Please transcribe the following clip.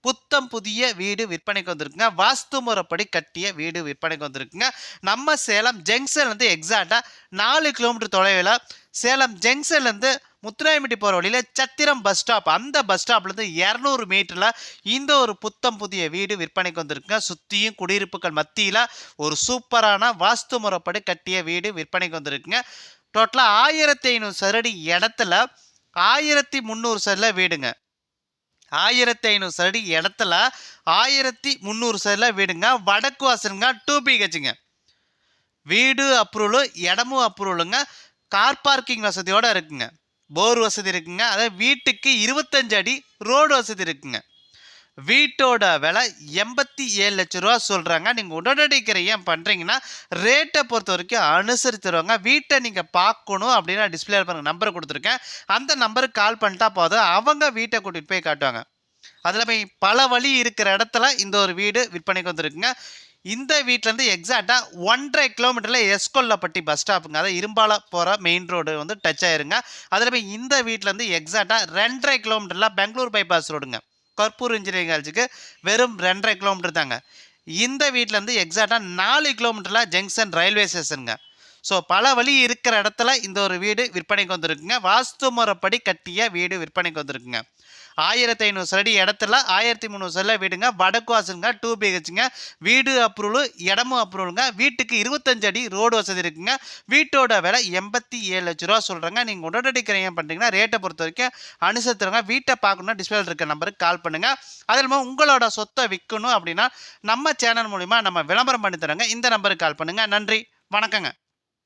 புத்தம் புதிய வீடு விற்பனைக்கு வந்திருக்குங்க. வாஸ்து முறைப்படி கட்டிய வீடு விற்பனைக்கு வந்திருக்குங்க. நம்ம சேலம் ஜங்ஷன்லேருந்து எக்ஸாக்டாக நாலு கிலோமீட்டர் தொலைவில் சேலம் ஜங்ஷன்லேருந்து முத்துராயம்பட்டி போகிற வழியில் சத்திரம் பஸ் ஸ்டாப் அந்த பஸ் ஸ்டாப்லேருந்து இரநூறு மீட்டரில் இந்த ஒரு புத்தம் புதிய வீடு விற்பனைக்கு வந்திருக்குங்க. சுற்றியும் குடியிருப்புகள் மத்தியில் ஒரு சூப்பரான வாஸ்து முறைப்படி கட்டிய வீடு விற்பனைக்கு வந்திருக்குங்க. டோட்டலாக ஆயிரத்தி ஐநூறு சதுரடி இடத்துல ஆயிரத்தி முந்நூறு சதுல வீடுங்க. ஆயிரத்தி ஐநூறு சதுரடி இடத்துல ஆயிரத்தி முந்நூறு சதுல வீடுங்க. வடக்கு வாசலுங்க டூ பிஹெச்சுங்க வீடு அப்ரூவலு இடமும் அப்ரூவலுங்க. கார் பார்க்கிங் வசதியோடு இருக்குங்க. போர் வசதி இருக்குங்க. அதாவது வீட்டுக்கு இருபத்தஞ்சு அடி ரோடு வசதி இருக்குங்க. வீட்டோட விலை எண்பத்தி ஏழு லட்ச ரூபா சொல்கிறாங்க நீங்கள் உடனடி கிரையம் பண்ணுறீங்கன்னா ரேட்டை பொறுத்த வரைக்கும் அனுசரித்துருவாங்க வீட்டை நீங்கள் பார்க்கணும் அப்படின்னா டிஸ்பிளே பாருங்க நம்பர் கொடுத்துருக்கேன். அந்த நம்பருக்கு கால் பண்ணிட்டா போதும். அவங்க வீட்டை கூட்டிகிட்டு போய் காட்டுவாங்க. அதில் போய் பல வழி இருக்கிற இடத்துல இந்த ஒரு வீடு விற்பனைக்கு வந்திருக்குங்க. இந்த வீட்டிலேருந்து எக்ஸாக்டாக ஒன்றரை கிலோமீட்டரில் எஸ்கொல்லப்பட்டி பஸ் ஸ்டாப்புங்க அதாவது இரும்பால போகிற மெயின் ரோடு வந்து டச் ஆயிருங்க. அதில் போய் இந்த வீட்டிலேருந்து எக்ஸாக்டாக ரெண்டரை கிலோமீட்டரில் பெங்களூர் பைபாஸ் ரோடுங்க கற்பூர் இன்ஜினியரிங் காலேஜுக்கு வெறும் ரெண்டரை கிலோமீட்டர் தாங்க. இந்த வீட்டிலேருந்து எக்ஸாக்டாக நாலு கிலோமீட்டரில் ஜங்ஷன் ரயில்வே ஸ்டேஷனுங்க. ஸோ பல வழி இருக்கிற இடத்துல இந்த ஒரு வீடு விற்பனைக்கு வந்திருக்குங்க. வாஸ்து முறைப்படி கட்டிய வீடு விற்பனைக்கு வந்திருக்குங்க. ஆயிரத்தி ஐநூறு சடி இடத்துல ஆயிரத்தி முந்நூறு சடில வீடுங்க. வடக்கு வாசலுங்க டூ பிஹெச்சுங்க வீடு அப்ரூவலு இடமும் அப்ரூவலுங்க. வீட்டுக்கு இருபத்தஞ்சு அடி ரோடு வசதி இருக்குங்க. வீட்டோட விலை எண்பத்தி ஏழு லட்ச ரூபா சொல்கிறாங்க நீங்கள் உடனடி கிரையம் பண்ணுறீங்கன்னா ரேட்டை பொறுத்த வரைக்கும் அனுசரித்துறங்க வீட்டை பார்க்கணும்னா டிஸ்பிளே இருக்க நம்பருக்கு கால் பண்ணுங்கள் அது இல்லாமல் உங்களோட சொத்தை விற்கணும் அப்படின்னா நம்ம சேனல் மூலிமா நம்ம விளம்பரம் பண்ணி தரோங்க. இந்த நம்பருக்கு கால் பண்ணுங்கள் நன்றி. வணக்கங்க.